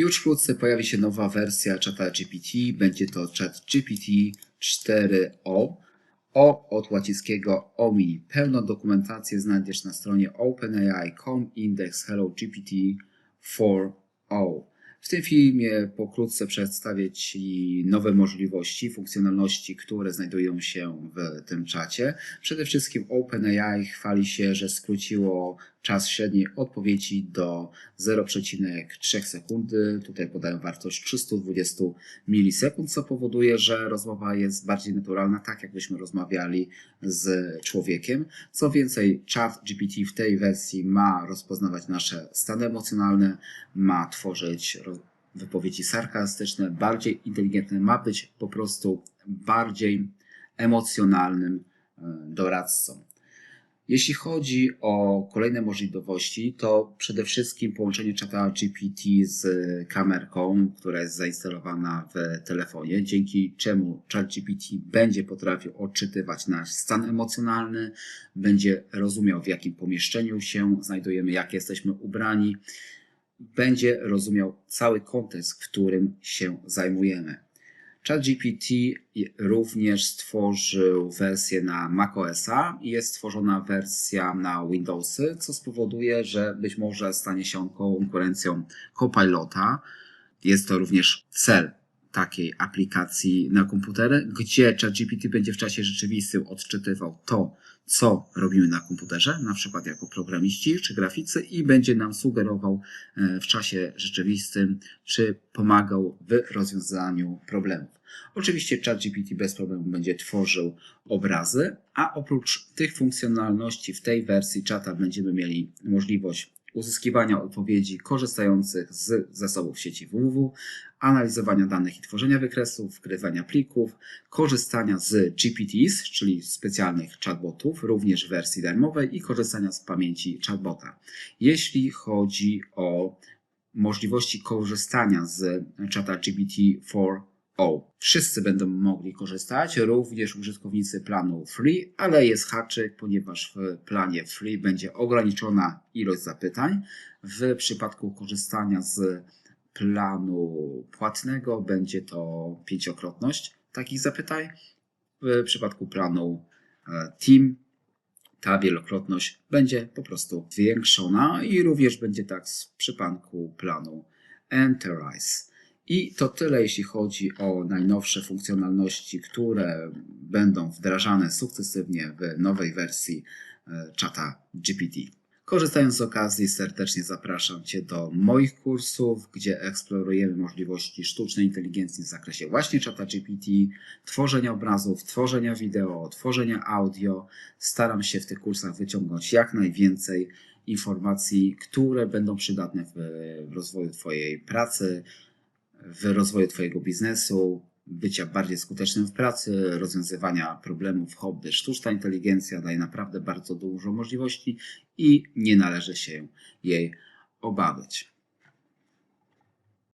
Już wkrótce pojawi się nowa wersja czata GPT. Będzie to czat GPT 4o. O od łacińskiego OMI. Pełną dokumentację znajdziesz na stronie openai.com index hello GPT 4o. W tym filmie pokrótce przedstawię Ci nowe możliwości, funkcjonalności, które znajdują się w tym czacie. Przede wszystkim OpenAI chwali się, że skróciło czas średniej odpowiedzi do 0,3 sekundy. Tutaj podają wartość 320 milisekund, co powoduje, że rozmowa jest bardziej naturalna, tak jakbyśmy rozmawiali z człowiekiem. Co więcej, chat GPT w tej wersji ma rozpoznawać nasze stany emocjonalne, ma tworzyć wypowiedzi sarkastyczne, bardziej inteligentne, ma być po prostu bardziej emocjonalnym e, doradcą. Jeśli chodzi o kolejne możliwości, to przede wszystkim połączenie czata GPT z kamerką, która jest zainstalowana w telefonie, dzięki czemu chat GPT będzie potrafił odczytywać nasz stan emocjonalny, będzie rozumiał w jakim pomieszczeniu się znajdujemy, jak jesteśmy ubrani, będzie rozumiał cały kontekst, którym się zajmujemy. ChatGPT również stworzył wersję na macOSa i jest stworzona wersja na Windowsy, co spowoduje, że być może stanie się on konkurencją Copilota. Jest to również cel takiej aplikacji na komputery, gdzie ChatGPT będzie w czasie rzeczywistym odczytywał to, co robimy na komputerze, na przykład jako programiści czy graficy i będzie nam sugerował e, w czasie rzeczywistym, czy pomagał w rozwiązaniu problemów. Oczywiście ChatGPT bez problemu będzie tworzył obrazy, a oprócz tych funkcjonalności w tej wersji czata będziemy mieli możliwość uzyskiwania odpowiedzi korzystających z zasobów sieci www, analizowania danych i tworzenia wykresów, wgrywania plików, korzystania z GPTs, czyli specjalnych chatbotów, również w wersji darmowej i korzystania z pamięci chatbota. Jeśli chodzi o możliwości korzystania z czata GPT-4o. Wszyscy będą mogli korzystać, również użytkownicy planu free, ale jest haczyk, ponieważ w planie free będzie ograniczona ilość zapytań. W przypadku korzystania z planu płatnego będzie to pięciokrotność takich zapytań. W przypadku planu e, Team ta wielokrotność będzie po prostu zwiększona i również będzie tak w przypadku planu Enterprise. I to tyle, jeśli chodzi o najnowsze funkcjonalności, które będą wdrażane sukcesywnie w nowej wersji e, czata GPT. Korzystając z okazji, serdecznie zapraszam Cię do moich kursów, gdzie eksplorujemy możliwości sztucznej inteligencji w zakresie właśnie czata GPT, tworzenia obrazów, tworzenia wideo, tworzenia audio. Staram się w tych kursach wyciągnąć jak najwięcej informacji, które będą przydatne w rozwoju Twojej pracy, w rozwoju Twojego biznesu, bycia bardziej skutecznym w pracy, rozwiązywania problemów hobby. Sztuczna inteligencja daje naprawdę bardzo dużo możliwości i nie należy się jej obawiać.